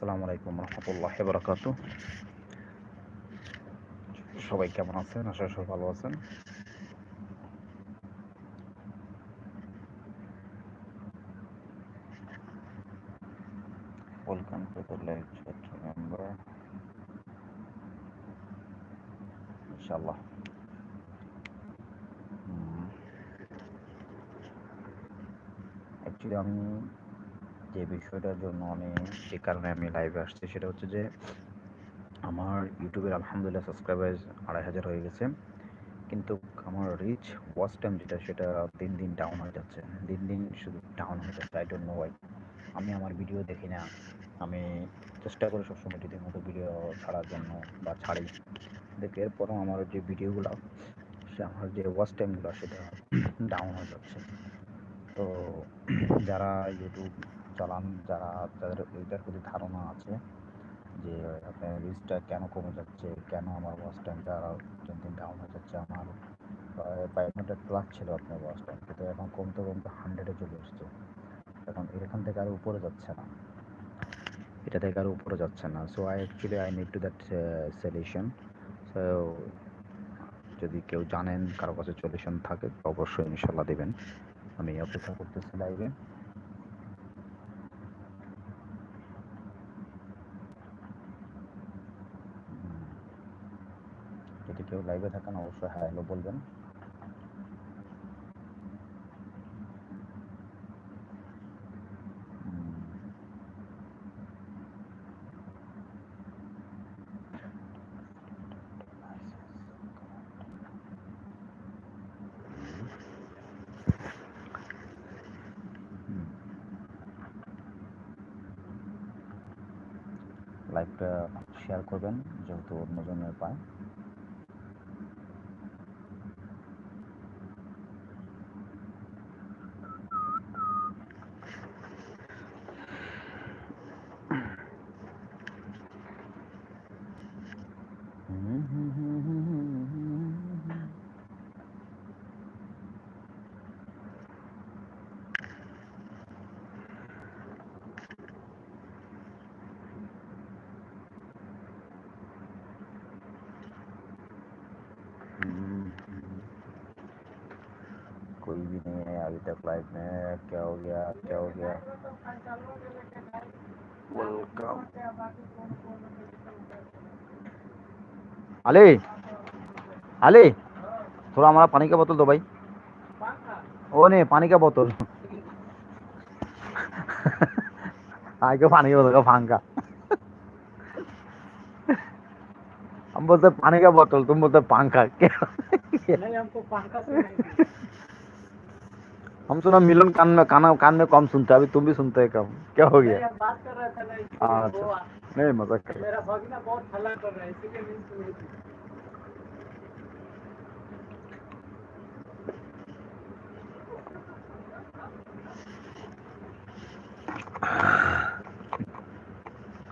আসসালামু আলাইকুম রহমতুল্লাহ বরাকাত সবাই কেমন আছেন আশা সব ভালো আছেন welcome to the live chat বিষয়টার জন্য আমি যে কারণে আমি লাইভে আসছি সেটা হচ্ছে যে আমার ইউটিউবের আলহামদুলিল্লাহ সাবস্ক্রাইবার আড়াই হাজার হয়ে গেছে কিন্তু আমার রিচ ওয়াচ টাইম যেটা সেটা দিন দিন ডাউন হয়ে যাচ্ছে দিন দিন শুধু ডাউন হয়ে যাচ্ছে আই ডোন্ট নো ওয়াই আমি আমার ভিডিও দেখি না আমি চেষ্টা করি সবসময় যদি মতো ভিডিও ছাড়ার জন্য বা ছাড়ি দেখ এরপরও আমার যে ভিডিওগুলো সে আমার যে ওয়াচ টাইমগুলো সেটা ডাউন হয়ে যাচ্ছে তো যারা ইউটিউব চালান যারা যাদের এটার প্রতি ধারণা আছে যে আপনার রিস্কটা কেন কমে যাচ্ছে কেন আমার ওয়াচ টাইমটা দিন দিন ডাউন হয়ে যাচ্ছে আমার ফাইভ হান্ড্রেড প্লাস ছিল আপনার ওয়াচ টাইম কিন্তু এখন কমতে কমতে হান্ড্রেডে চলে এসছে এখন এখান থেকে আরও উপরে যাচ্ছে না এটা থেকে আরও উপরে যাচ্ছে না so I actually I need to that solution so যদি কেউ জানেন কারো কাছে সলিউশন থাকে অবশ্যই ইনশাল্লাহ দেবেন আমি অপেক্ষা করতেছি লাইভে কেউ লাইভে থাকেন অবশ্যই হ্যাঁ হ্যালো বলবেন লাইভটা শেয়ার করবেন যেহেতু অন্যজনের পায় कोई भी नहीं है अभी तक लाइफ में क्या हो गया क्या हो गया वेलकम अले अली थोड़ा हमारा पानी का बोतल दो भाई ओ नहीं पानी का बोतल आगे पानी का बोतल का फांग का हम बोलते पानी का बोतल तुम बोलते पंखा क्या नहीं हमको पंखा हम सुना मिलन कान में काना कान में कम सुनते अभी तुम भी सुनते है कम क्या हो गया हाँ, अच्छा नहीं मजाक कर मेरा भगना बहुत हल्ला कर रहा है इसीलिए तो नहीं सुन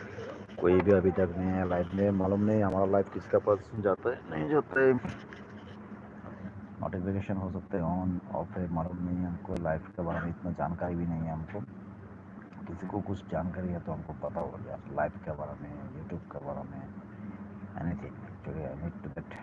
रही कोई भी अभी तक नहीं है लाइफ में मालूम नहीं हमारा लाइफ किसका पर्सन जाता है नहीं जाता है नोटिफिकेशन हो सकते हैं ऑन ऑफ है मालूम नहीं है हमको लाइफ के बारे में इतना जानकारी भी नहीं है हमको किसी को कुछ जानकारी है तो हमको पता हो गया लाइफ के बारे में यूट्यूब के बारे में anything thing I need to that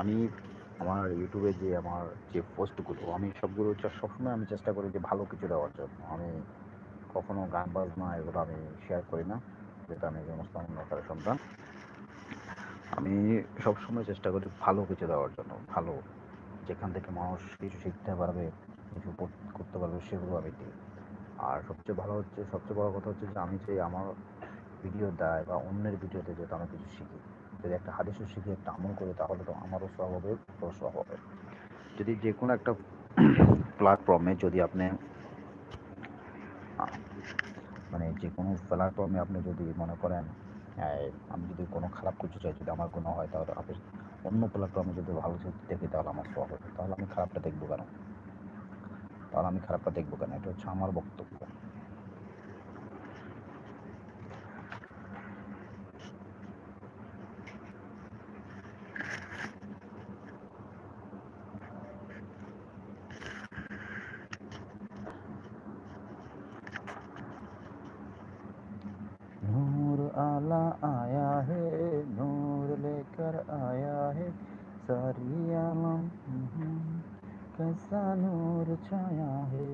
আমি আমার ইউটিউবে যে আমার যে পোস্টগুলো আমি সবগুলো সবসময় আমি চেষ্টা করি যে ভালো কিছু দেওয়ার জন্য আমি কখনো গান বাজনা এগুলো আমি শেয়ার করি না যেটা আমি মুসলাম নকারের সন্তান আমি সবসময় চেষ্টা করি ভালো কিছু দেওয়ার জন্য ভালো যেখান থেকে মানুষ কিছু শিখতে পারবে কিছু করতে পারবে সেগুলো আমি দিই আর সবচেয়ে ভালো হচ্ছে সবচেয়ে বড় কথা হচ্ছে যে আমি যে আমার ভিডিও দেয় বা অন্যের ভিডিওতে যেটা আমি কিছু শিখি যদি একটা হাদিসও শিখে একটা আমল করে তাহলে তো আমারও সব হবে ওর সব হবে যদি যে কোনো একটা প্ল্যাটফর্মে যদি আপনি মানে যে কোনো প্ল্যাটফর্মে আপনি যদি মনে করেন আমি যদি কোনো খারাপ কিছু চাই যদি আমার কোনো হয় তাহলে আপনি অন্য প্ল্যাটফর্মে যদি ভালো কিছু দেখি তাহলে আমার সব হবে তাহলে আমি খারাপটা দেখবো কেন তাহলে আমি খারাপটা দেখবো কেন এটা হচ্ছে আমার বক্তব্য आला आया है नूर लेकर आया है सारी आलम कैसा नूर छाया है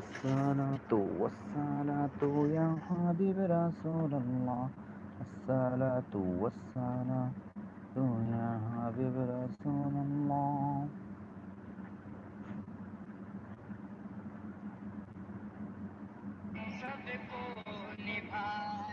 असला तो वसला तो या हबीब रसूल अल्लाह असला तो वसला तो या हबीब रसूल अल्लाह high.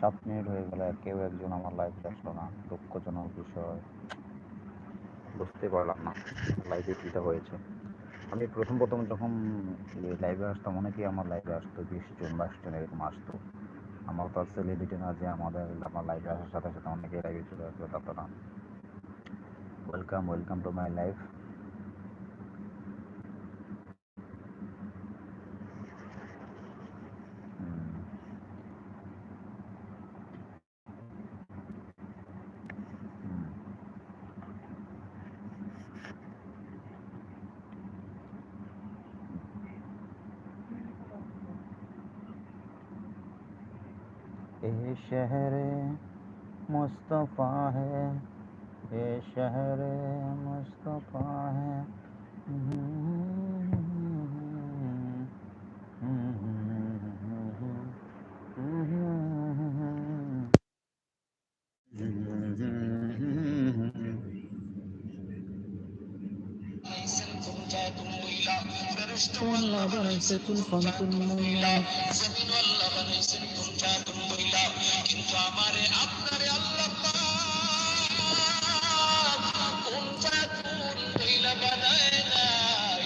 সাত মিনিট হয়ে গেলে কেউ একজন আমার লাইভে আসলো না দুঃখজনক বিষয় বুঝতে পারলাম না লাইফে কীটা হয়েছে আমি প্রথম প্রথম যখন লাইভে আসতাম অনেকেই আমার লাইভে আসতো বিশ জন বাইশ জন এরকম আসতো আমার তো আর সেলিব্রিটি না যে আমাদের আমার লাইভে আসার সাথে সাথে অনেকেই লাইভে চলে আসবে তারপর welcome welcome to my life ये शहर मुस्तफ़ा है ये शहर मुस्तफ़ा है हम्म। তামসাকুন ফানকুন মুমিনা জমিন আল্লাহ বানাইছেন কোনটা কোন মহিলা কিন্তু আমারে আপনারে আল্লাহ কোনটা কোন মহিলা বানায় নাই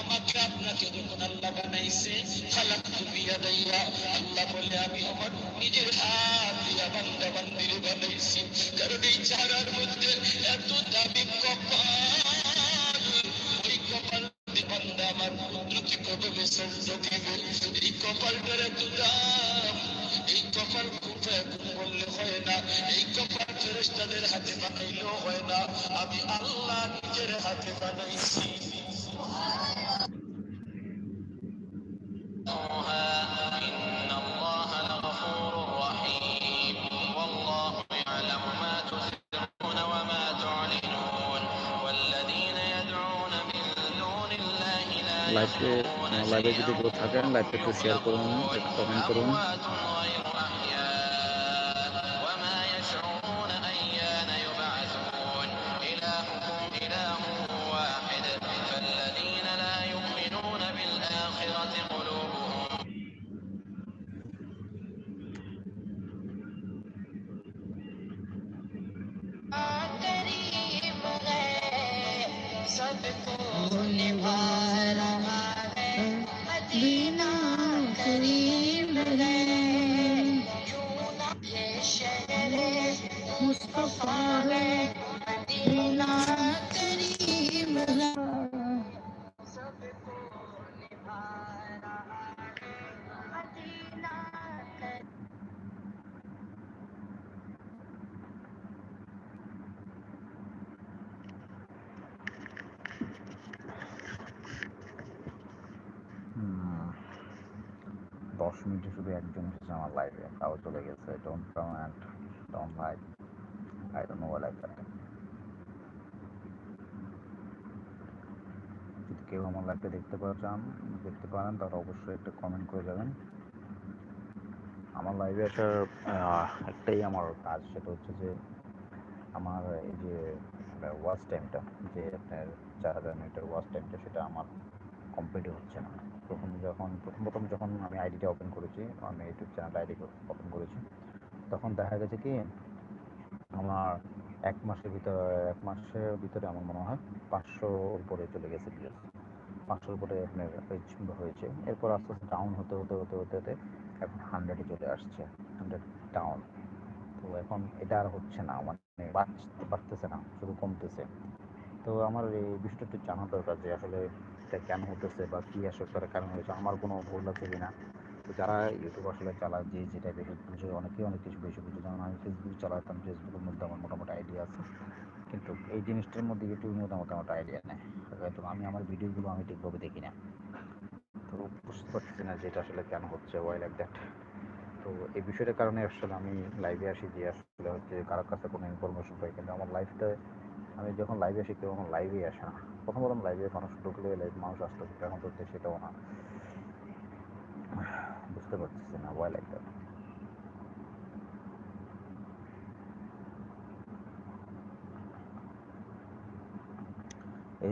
আমাকে আপনাকে যখন আল্লাহ বানাইছে খালাক তুবিয়া দাইয়া আল্লাহ বলে আমি আমার নিজের হাত দিয়া বান্দা বান্দিরে বানাইছি কারণ এই লাইভে লাইভে যদি কেউ থাকেন লাইভে একটু শেয়ার করুন কমেন্ট করুন don't come and don't hide. I don't know what like that. যদি কেউ আমার লাইভটা দেখতে পাওয়া চান দেখতে পারেন তাহলে অবশ্যই একটা কমেন্ট করে যাবেন আমার লাইভে আসার একটাই আমার কাজ সেটা হচ্ছে যে আমার এই যে ওয়াচ টাইমটা যে আপনার চার হাজার মিনিটের ওয়াচ টাইমটা সেটা আমার কমপ্লিট হচ্ছে না প্রথম যখন প্রথম প্রথম যখন আমি আইডিটা ওপেন করেছি আমি ইউটিউব চ্যানেল আইডি ওপেন করেছি তখন দেখা গেছে কি আমার এক মাসের ভিতরে এক মাসের ভিতরে আমার মনে হয় পাঁচশো উপরে চলে গেছে ভিউজ পাঁচশোর উপরে আপনার হয়েছে এরপর আস্তে আস্তে ডাউন হতে হতে হতে হতে হতে এখন হান্ড্রেডে চলে আসছে হান্ড্রেড ডাউন তো এখন এটা আর হচ্ছে না মানে বাড়তেছে না শুধু কমতেছে তো আমার এই বিষয়টা একটু জানা দরকার যে আসলে এটা কেন হতেছে বা কী আসলে কারণ হয়েছে আমার কোনো ভুল আছে কিনা যারা ইউটিউব আসলে চালায় যে যে টাইপের বুঝে অনেকেই অনেক কিছু বেশি বুঝে যেমন আমি ফেসবুক চালাতাম ফেসবুকের মধ্যে আমার মোটামুটি আইডিয়া আছে কিন্তু এই জিনিসটার মধ্যে ইউটিউবের মধ্যে আমার তেমন আইডিয়া নেই হয়তো আমি আমার ভিডিওগুলো আমি ঠিকভাবে দেখি না তো বুঝতে পারছি না যে এটা আসলে কেন হচ্ছে ওয়াই লাইক দ্যাট তো এই বিষয়টার কারণে আসলে আমি লাইভে আসি যে আসলে হচ্ছে কারোর কাছে কোনো ইনফরমেশন পাই কিন্তু আমার লাইফটা আমি যখন লাইভে আসি কেউ আমার লাইভেই আসে না প্রথম প্রথম লাইভে মানুষ ঢুকলে লাইভ মানুষ আসতো এখন তো সেটাও না বুঝতে পারতেছি না ভয় লাগতেছে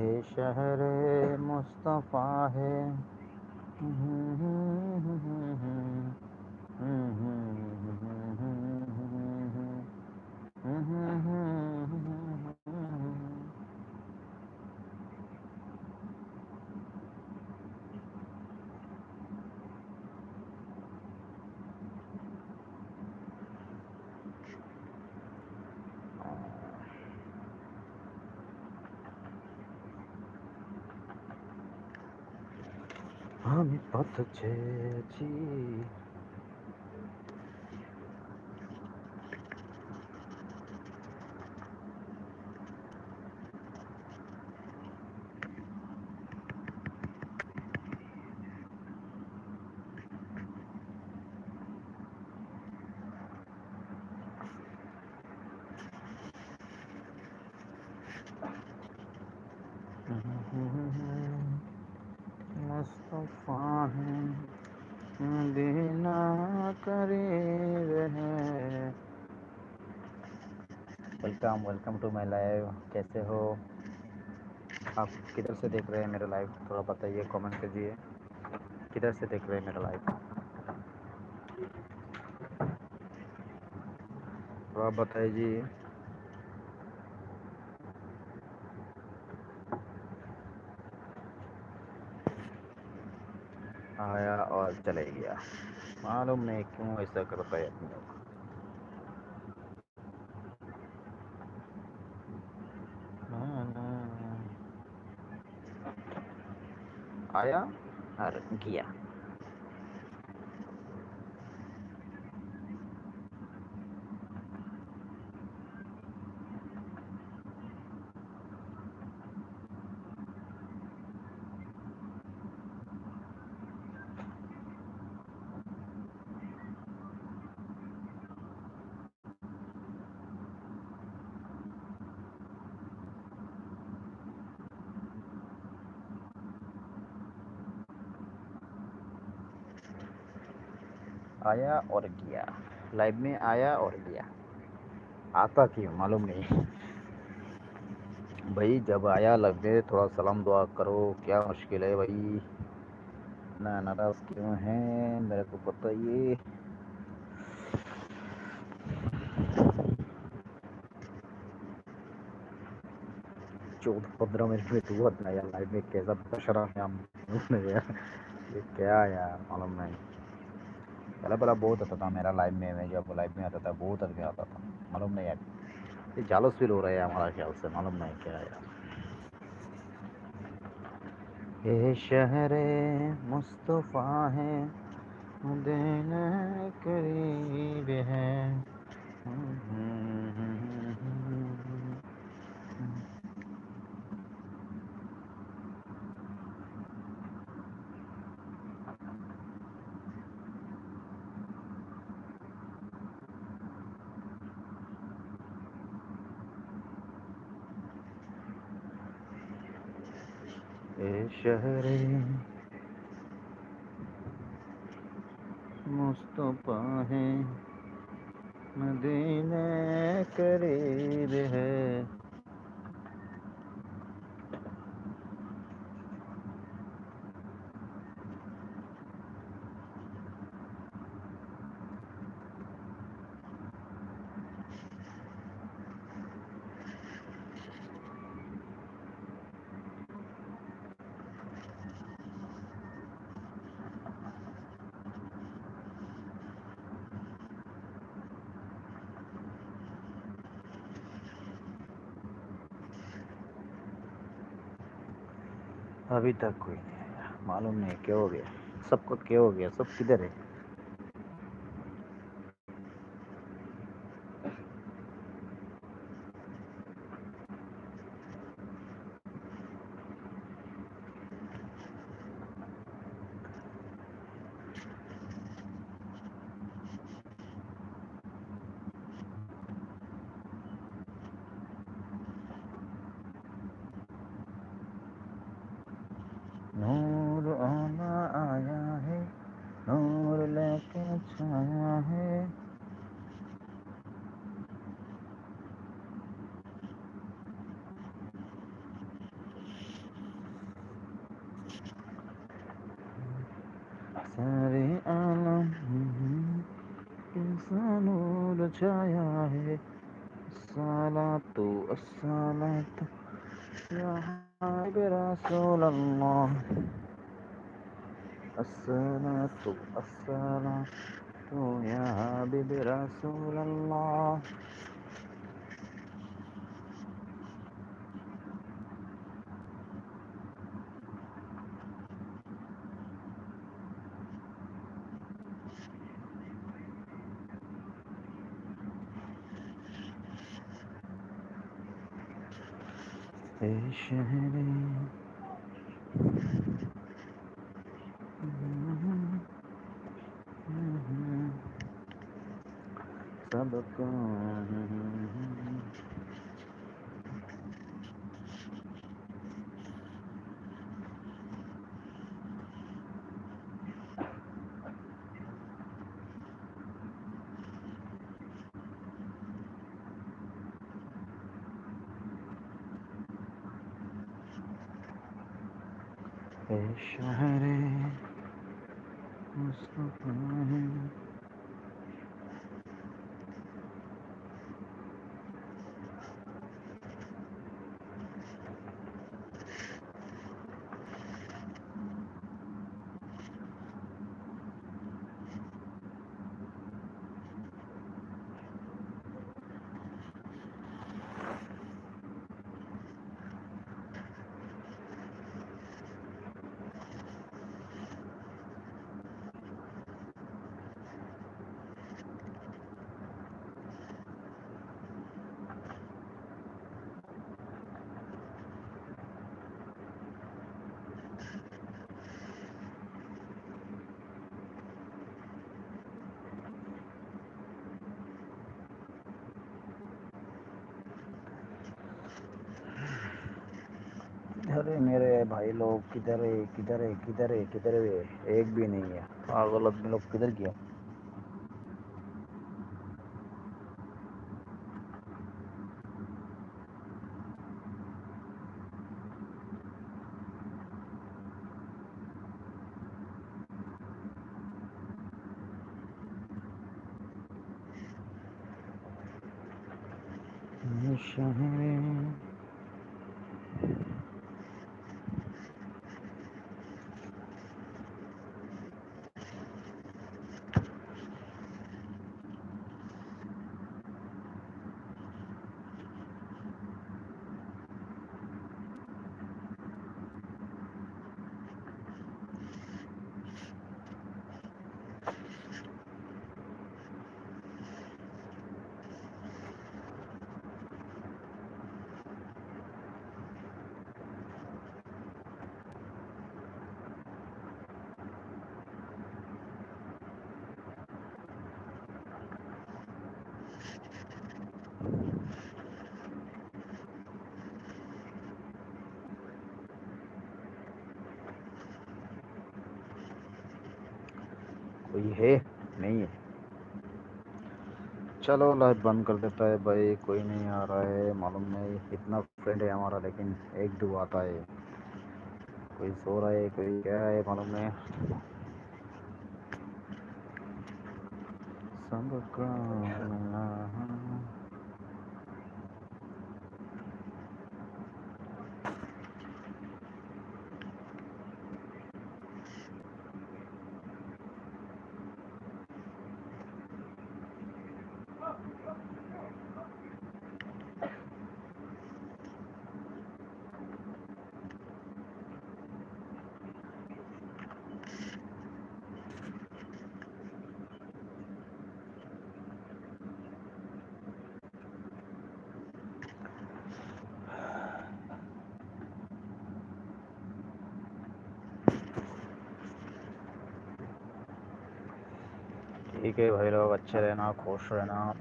ए शहर मुस्तफ़ा है Mm-hmm. আমি পথ ছেড়েছি welcome welcome to my live कैसे हो आप किधर से देख रहे हैं मेरा लाइव थोड़ा बताइए कमेंट कीजिए किधर से देख रहे हैं मेरा लाइव थोड़ा बताइए जी आया और चले गया मालूम नहीं क्यों ऐसा करता है अपने को आया और गया आया और गया लाइव में आया और गया आता क्यों मालूम नहीं भाई जब आया लग दे थोड़ा सलाम दुआ करो क्या मुश्किल है भाई ना नाराज़ क्यों है मेरे को बताइए चौदह पंद्रह मिनट में तू बताया लाइव में कैसा बशरा है हम ये क्या यार मालूम नहीं मतलब पहला पहला बहुत अच्छा था मेरा लाइफ में मैं जब लाइफ में आता था बहुत अच्छा आता था मालूम नहीं यार ये जालस फील हो रहा है हमारा ख्याल से मालूम नहीं क्या यार ये शहर मुस्तफ़ा है दिल करीब है शहर मुस्तफा है मदीने करीब है अभी तक कोई नहीं मालूम नहीं क्या हो गया सबको क्या हो गया सब किधर है छाया है साला तो साला तो रसूल अल्लाह الصلاة الصلاة يا حبيب رسول الله शहरे सबको अरे मेरे भाई लोग किधर है किधर है किधर है किधर है एक भी नहीं है पागल लोग किधर गया कोई है नहीं है चलो लाइफ बंद कर देता है भाई कोई नहीं आ रहा है मालूम नहीं इतना फ्रेंड है हमारा लेकिन एक दो आता है कोई सो रहा है कोई क्या है मालूम नहीं ठीक है भाई लोग अच्छे रहना खुश रहना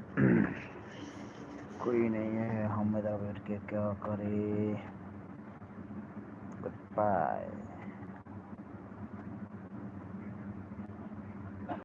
कोई नहीं है हम इधर बैठ के क्या करें गुड बाय